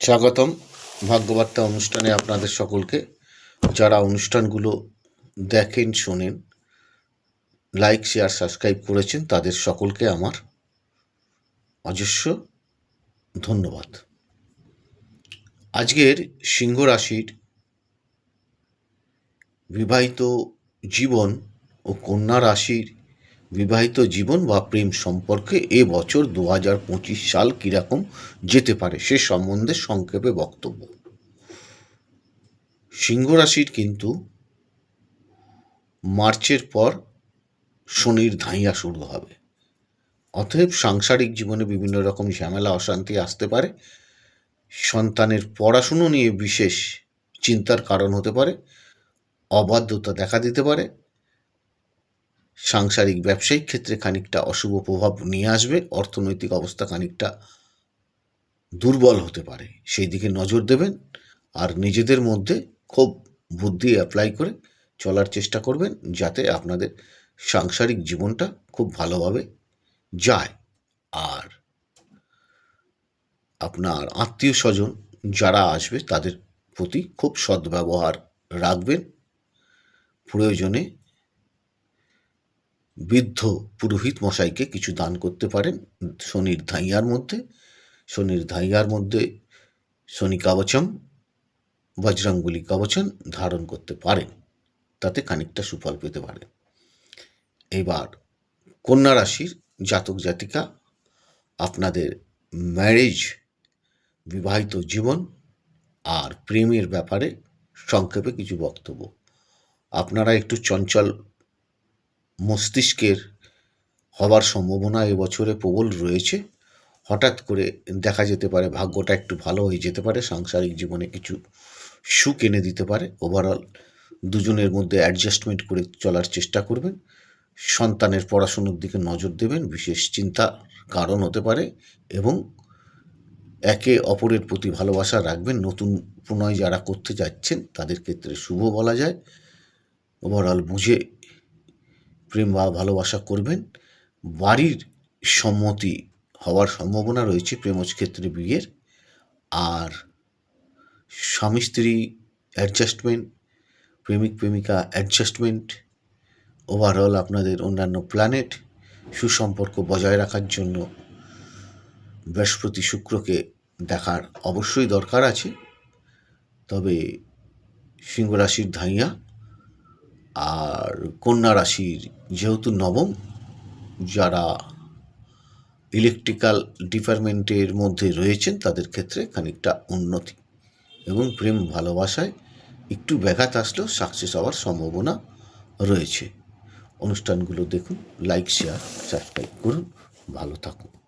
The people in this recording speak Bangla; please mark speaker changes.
Speaker 1: স্বাগতম। ভাগ্যবার্তা অনুষ্ঠানে আপনাদের সকলকে। যারা অনুষ্ঠানগুলো দেখেন, শোনেন, লাইক, শেয়ার, সাবস্ক্রাইব করেছেন, তাদের সকলকে আমার অজস্র ধন্যবাদ। আজকের সিংহ রাশির বিবাহিত জীবন ও কন্যা রাশির বিবাহিত জীবন বা প্রেম সম্পর্কে এ বছর দু হাজার পঁচিশ সাল কীরকম যেতে পারে সে সম্বন্ধে সংক্ষেপে বক্তব্য। সিংহ রাশির কিন্তু মার্চের পর শনির ধাইয়া শুরু হবে। অতএব সাংসারিক জীবনে বিভিন্ন রকম ঝামেলা, অশান্তি আসতে পারে। সন্তানের পড়াশুনো নিয়ে বিশেষ চিন্তার কারণ হতে পারে। অবাধ্যতা দেখা দিতে পারে। সাংসারিক ব্যবসায়িক ক্ষেত্রে খানিকটা অশুভ প্রভাব নিয়ে আসবে, অর্থনৈতিক অবস্থা খানিকটা দুর্বল হতে পারে। সেই দিকে নজর দেবেন আর নিজেদের মধ্যে খুব বুদ্ধি অ্যাপ্লাই করে চলার চেষ্টা করবেন যাতে আপনাদের সাংসারিক জীবনটা খুব ভালোভাবে যায়। আর আপনার আত্মীয় স্বজন যারা আসবে তাদের প্রতি খুব সদ্ব্যবহার রাখবেন। প্রয়োজনে বৃদ্ধ পুরোহিত মশাইকে কিছু দান করতে পারেন শনির ধাইয়ার মধ্যে। শনির ধাইয়ার মধ্যে শনি কাবচম বজরঙ্গুলি কবচন ধারণ করতে পারেন। তাতে খানিকটা সুফল পেতে পারেন। এবার কন্যা রাশির জাতক জাতিকা, আপনাদের ম্যারেজ বিবাহিত জীবন আর প্রেমের ব্যাপারে সংক্ষেপে কিছু বক্তব্য। আপনারা একটু চঞ্চল মস্তিষ্কের হবার সম্ভাবনা এবছরে প্রবল রয়েছে। হঠাৎ করে দেখা যেতে পারে ভাগ্যটা একটু ভালো হয়ে যেতে পারে, সাংসারিক জীবনে কিছু সুখ এনে দিতে পারে। ওভারঅল দুজনের মধ্যে অ্যাডজাস্টমেন্ট করে চলার চেষ্টা করবেন। সন্তানের পড়াশুনোর দিকে নজর দেবেন, বিশেষ চিন্তা কারণ হতে পারে এবং একে অপরের প্রতি ভালোবাসা রাখবেন। নতুন প্রণয় যারা করতে যাচ্ছেন তাদের ক্ষেত্রে শুভ বলা যায়। ওভারঅল বুঝে প্রেম বা ভালোবাসা করবেন। বাড়ির সম্মতি হওয়ার সম্ভাবনা রয়েছে প্রেমজ ক্ষেত্রে বিয়ের। আর স্বামী স্ত্রী অ্যাডজাস্টমেন্ট প্রেমিক প্রেমিকা অ্যাডজাস্টমেন্ট ওভারঅল আপনাদের অন্যান্য প্ল্যানেট সুসম্পর্ক বজায় রাখার জন্য বৃহস্পতি শুক্রকে দেখার অবশ্যই দরকার আছে। তবে সিংহ রাশির ধাইয়া আর কন্যা রাশির যেহেতু নবম, যারা ইলেকট্রিক্যাল ডিপার্টমেন্টের মধ্যে রয়েছেন, তাদের ক্ষেত্রে খানিকটা উন্নতি এবং প্রেম ভালোবাসায় একটু ব্যাঘাত আসলেও সাকসেস হওয়ার সম্ভাবনা রয়েছে। অনুষ্ঠানগুলো দেখুন লাইক শেয়ার সাবস্ক্রাইব করুন। ভালো থাকুন।